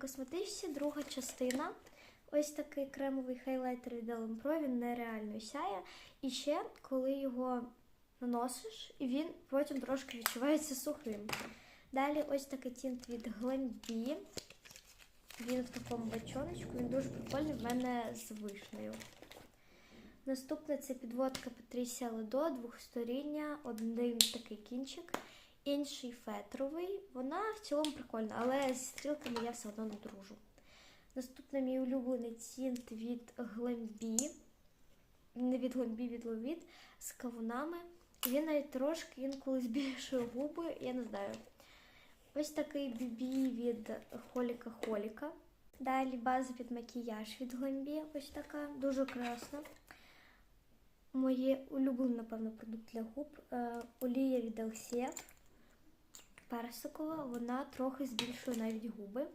косметичці, друга частина. Ось такий кремовий хайлайтер від Pro, він нереально сяє. І ще, коли його наносиш, і він потім трошки відчувається сухим. Далі ось такий тінт від Glambi. Він в такому бачоночку, він дуже прикольний, в мене з вишнею. Наступне це підводка Патрісія Ледо, двохсторіння, один такий кінчик, інший фетровий. Вона в цілому прикольна, але з стрілками я все одно не дружу. Наступний мій улюблений тінт від Glambi. Не від Glambi, від Lovit з кавунами. Він навіть трошки інколи збільшує губи, я не знаю. Ось такий бібі від Холіка Холіка. Далі база під макіяж від Glambi. Ось така, дуже красна. Моє улюблений, напевно, продукт для губ. Е, олія від Elsiev. Персикова, вона трохи збільшує навіть губи.